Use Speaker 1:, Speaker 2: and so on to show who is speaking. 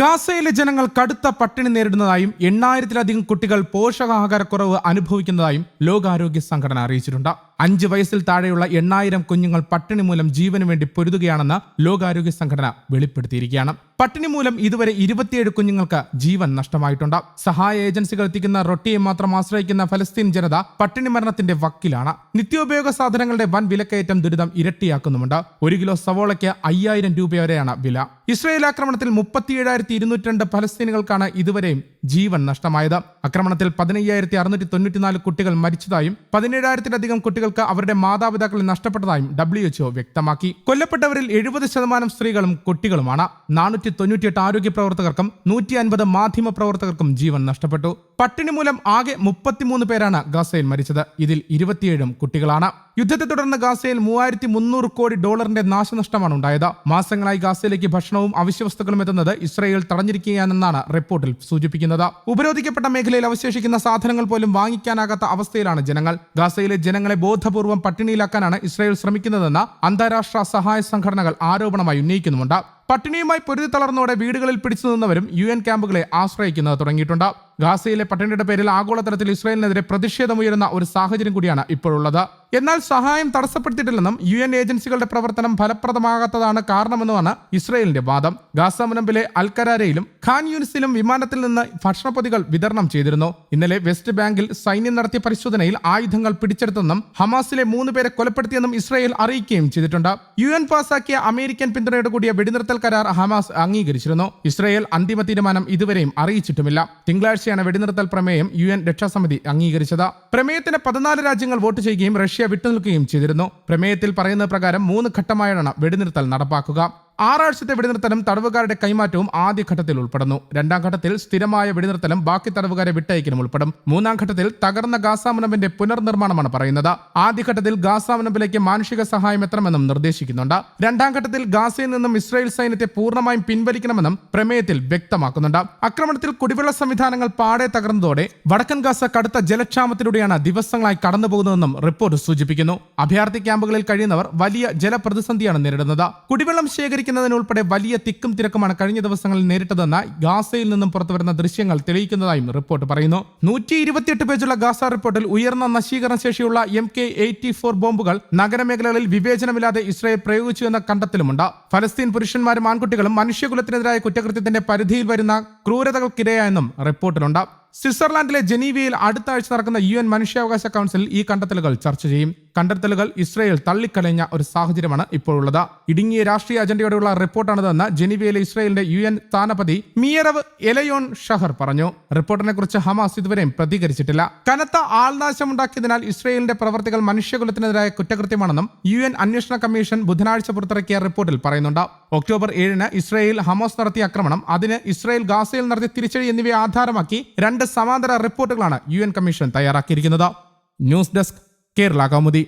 Speaker 1: ഗാസയിലെ ജനങ്ങൾ കടുത്ത പട്ടിണി നേരിടുന്നതായും എണ്ണായിരത്തിലധികം കുട്ടികൾ പോഷകാഹാരക്കുറവ് അനുഭവിക്കുന്നതായും ലോകാരോഗ്യ സംഘടന അറിയിച്ചിട്ടുണ്ട്. അഞ്ച് വയസ്സിൽ താഴെയുള്ള എണ്ണായിരം കുഞ്ഞുങ്ങൾ പട്ടിണി മൂലം ജീവന് വേണ്ടി പൊരുതുകയാണെന്ന് ലോകാരോഗ്യ സംഘടന വെളിപ്പെടുത്തിയിരിക്കുകയാണ്. പട്ടിണി മൂലം ഇതുവരെ ഇരുപത്തിയേഴ് കുഞ്ഞുങ്ങൾക്ക് ജീവൻ നഷ്ടമായിട്ടുണ്ട്. സഹായ ഏജൻസികൾ എത്തിക്കുന്ന റൊട്ടിയെ മാത്രം ആശ്രയിക്കുന്ന ഫലസ്തീൻ ജനത പട്ടിണി മരണത്തിന്റെ വക്കിലാണ്. നിത്യോപയോഗ സാധനങ്ങളുടെ വൻ വിലക്കയറ്റം ദുരിതം ഇരട്ടിയാക്കുന്നുമുണ്ട്. ഒരു കിലോ സവോളയ്ക്ക് അയ്യായിരം രൂപ വരെയാണ് വില. ഇസ്രയേൽ ആക്രമണത്തിൽ മുപ്പത്തിയേഴായിരത്തി ഇരുന്നൂറ്റിരണ്ട് ഫലസ്തീനുകൾക്കാണ് ഇതുവരെയും ജീവൻ നഷ്ടമായത്. ആക്രമണത്തിൽ പതിനയ്യായിരത്തി അറുന്നൂറ്റി തൊണ്ണൂറ്റിനാല് കുട്ടികൾ മരിച്ചതായും പതിനേഴായിരത്തിലധികം കുട്ടികൾക്ക് അവരുടെ മാതാപിതാക്കളെ നഷ്ടപ്പെട്ടതായും ഡബ്ല്യു എച്ച്ഒ വ്യക്തമാക്കി. കൊല്ലപ്പെട്ടവരിൽ എഴുപത് ശതമാനം സ്ത്രീകളും കുട്ടികളുമാണ്. നാനൂറ്റി തൊണ്ണൂറ്റിയെട്ട് ആരോഗ്യ പ്രവർത്തകർക്കും നൂറ്റി അൻപത് മാധ്യമ പ്രവർത്തകർക്കും ജീവൻ നഷ്ടപ്പെട്ടു. പട്ടിണി മൂലം ആകെ മുപ്പത്തിമൂന്ന് പേരാണ് ഗസയിൽ മരിച്ചത്. ഇതിൽ ഇരുപത്തിയേഴും കുട്ടികളാണ്. യുദ്ധത്തെ തുടർന്ന് ഗാസയിൽ മൂവായിരത്തി മുന്നൂറ് കോടി ഡോളറിന്റെ നാശനഷ്ടമാണ് ഉണ്ടായത്. മാസങ്ങളായി ഗാസയിലേക്ക് ഭക്ഷണവും അവശ്യവസ്തുക്കളും എത്തുന്നത് ഇസ്രയേൽ തടഞ്ഞിരിക്കുകയാണെന്നാണ് റിപ്പോർട്ടിൽ സൂചിപ്പിക്കുന്നത്. ഉപരോധിക്കപ്പെട്ട മേഖലയിൽ അവശേഷിക്കുന്ന സാധനങ്ങൾ പോലും വാങ്ങിക്കാനാകാത്ത അവസ്ഥയിലാണ് ജനങ്ങൾ. ഗാസയിലെ ജനങ്ങളെ ബോധപൂർവം പട്ടിണിയിലാക്കാനാണ് ഇസ്രയേൽ ശ്രമിക്കുന്നതെന്ന് അന്താരാഷ്ട്ര സഹായ സംഘടനകൾ ആരോപണമായി ഉന്നയിക്കുന്നുമുണ്ട്. പട്ടിണിയുമായി പൊരുതി തളർന്നോടെ വീടുകളിൽ പിടിച്ചു നിന്നവരും യു എൻ ക്യാമ്പുകളെ ആശ്രയിക്കുന്നത് തുടങ്ങിയിട്ടുണ്ട്. ഗാസയിലെ പട്ടിണിയുടെ പേരിൽ ആഗോളതലത്തിൽ ഇസ്രായേലിനെതിരെ പ്രതിഷേധമുയരുന്ന ഒരു സാഹചര്യം കൂടിയാണ് ഇപ്പോഴുള്ളത്. എന്നാൽ സഹായം തടസ്സപ്പെടുത്തിയിട്ടില്ലെന്നും യു എൻ ഏജൻസികളുടെ പ്രവർത്തനം ഫലപ്രദമാകാത്തതാണ് കാരണമെന്നുമാണ് ഇസ്രായേലിന്റെ വാദം. ഗാസ മുനമ്പിലെ അൽക്കരാരയിലും ഖാൻ യൂണിസിലും വിമാനത്തിൽ നിന്ന് ഭക്ഷണപ്പൊതികൾ വിതരണം ചെയ്തിരുന്നു. ഇന്നലെ വെസ്റ്റ് ബാങ്കിൽ സൈന്യം നടത്തിയ പരിശോധനയിൽ ആയുധങ്ങൾ പിടിച്ചെടുത്തെന്നും ഹമാസിലെ മൂന്ന് പേരെ കൊലപ്പെടുത്തിയെന്നും ഇസ്രായേൽ അറിയിക്കുകയും ചെയ്തിട്ടുണ്ട്. യു എൻ പാസാക്കിയ അമേരിക്കൻ പിന്തുണയോട് കൂടിയ കരാർ ഹമാസ് അംഗീകരിച്ചിരുന്നു. ഇസ്രയേൽ അന്തിമ തീരുമാനം ഇതുവരെയും അറിയിച്ചിട്ടുമില്ല. തിങ്കളാഴ്ചയാണ് വെടിനിർത്തൽ പ്രമേയം യു എൻ രക്ഷാസമിതി അംഗീകരിച്ചത്. പ്രമേയത്തിന് പതിനാല് രാജ്യങ്ങൾ വോട്ട് ചെയ്യുകയും റഷ്യ വിട്ടുനിൽക്കുകയും ചെയ്തിരുന്നു. പ്രമേയത്തിൽ പറയുന്ന പ്രകാരം മൂന്ന് ഘട്ടമായാണ് വെടിനിർത്തൽ നടപ്പാക്കുക. ആറാഴ്ചത്തെ വെടിനിർത്തലും തടവുകാരുടെ കൈമാറ്റവും ആദ്യഘട്ടത്തിൽ ഉൾപ്പെടുന്നു. രണ്ടാം ഘട്ടത്തിൽ സ്ഥിരമായ വെടിനിർത്തലും ബാക്കി തടവുകാരെ വിട്ടയക്കലും ഉൾപ്പെടും. മൂന്നാം ഘട്ടത്തിൽ തകർന്ന ഗാസാമനമ്പിന്റെ പുനർനിർമ്മാണമാണ് പറയുന്നത്. ആദ്യഘട്ടത്തിൽ ഗാസാമനമ്പിലേക്ക് മാനുഷിക സഹായം എത്തണമെന്നും നിർദ്ദേശിക്കുന്നുണ്ട്. രണ്ടാം ഘട്ടത്തിൽ ഗാസയിൽ നിന്നും ഇസ്രായേൽ സൈന്യത്തെ പൂർണമായും പിൻവലിക്കണമെന്നും പ്രമേയത്തിൽ വ്യക്തമാക്കുന്നുണ്ട്. ആക്രമണത്തിൽ കുടിവെള്ള സംവിധാനങ്ങൾ പാടെ തകർന്നതോടെ വടക്കൻ ഗാസ കടുത്ത ജലക്ഷാമത്തിലൂടെയാണ് ദിവസങ്ങളായി കടന്നുപോകുന്നതെന്നും റിപ്പോർട്ട് സൂചിപ്പിക്കുന്നു. അഭയാർത്ഥി ക്യാമ്പുകളിൽ കഴിയുന്നവർ വലിയ ജലപ്രതിസന്ധിയാണ് നേരിടുന്നത്. കുടിവെള്ളം ശേഖരിക്കുന്നതിനുൾപ്പെടെ വലിയ തിക്കും തിരക്കുമാണ് കഴിഞ്ഞ ദിവസങ്ങളിൽ നേരിട്ടതെന്ന് ഗാസയിൽ നിന്നും പുറത്തുവരുന്ന ദൃശ്യങ്ങൾ തെളിയിക്കുന്നതായും റിപ്പോർട്ട് പറയുന്നു. നൂറ്റി ഇരുപത്തിയെട്ട് പേജുള്ള ഗാസ റിപ്പോർട്ടിൽ ഉയർന്ന നശീകരണ ശേഷിയുള്ള എം കെ എയ്റ്റി ഫോർ ബോംബുകൾ നഗരമേഖലകളിൽ വിവേചനമില്ലാതെ ഇസ്രായേൽ പ്രയോഗിച്ചു എന്ന കണ്ടെത്തലുമുണ്ട്. ഫലസ്തീൻ പുരുഷന്മാരും ആൺകുട്ടികളും മനുഷ്യകുലത്തിനെതിരായ കുറ്റകൃത്യത്തിന്റെ പരിധിയിൽ വരുന്ന ക്രൂരതകൾക്കിരയായെന്നും റിപ്പോർട്ടിലുണ്ട്. സ്വിറ്റ്സർലാൻഡിലെ ജനീവയിൽ അടുത്ത ആഴ്ച നടക്കുന്ന യു എൻ മനുഷ്യാവകാശ കൗൺസിൽ ഈ കണ്ടെത്തലുകൾ ചർച്ച ചെയ്യും. കണ്ടെത്തലുകൾ ഇസ്രയേൽ തള്ളിക്കളഞ്ഞ ഒരു സാഹചര്യമാണ് ഇപ്പോഴുള്ളത്. ഇടുങ്ങിയ രാഷ്ട്രീയ അജണ്ടയോടെയുള്ള റിപ്പോർട്ടാണിതെന്ന് ജനീവയിലെ ഇസ്രയേലിന്റെ യു എൻ സ്ഥാനപതി മിയറവ് എലയോൺ ഷഹർ പറഞ്ഞു. റിപ്പോർട്ടിനെ കുറിച്ച് ഹമാസ് ഇതുവരെയും പ്രതികരിച്ചിട്ടില്ല. കനത്ത ആൾനാശമുണ്ടാക്കിയതിനാൽ ഇസ്രയേലിന്റെ പ്രവർത്തികൾ മനുഷ്യകുലത്തിനെതിരായ കുറ്റകൃത്യമാണെന്നും യു എൻ അന്വേഷണ കമ്മീഷൻ ബുധനാഴ്ച പുറത്തിറക്കിയ റിപ്പോർട്ടിൽ പറയുന്നുണ്ട്. ഒക്ടോബർ ഏഴിന് ഇസ്രയേൽ ഹമാസ് നടത്തിയ ആക്രമണം അതിന് ഇസ്രയേൽ ഗാസയിൽ നടത്തിയ തിരിച്ചടി എന്നിവയെ ആധാരമാക്കി രണ്ട് സമാന്തര റിപ്പോർട്ടുകളാണ് യു കമ്മീഷൻ തയ്യാറാക്കിയിരിക്കുന്നത്. News desk Kerala Kaumudi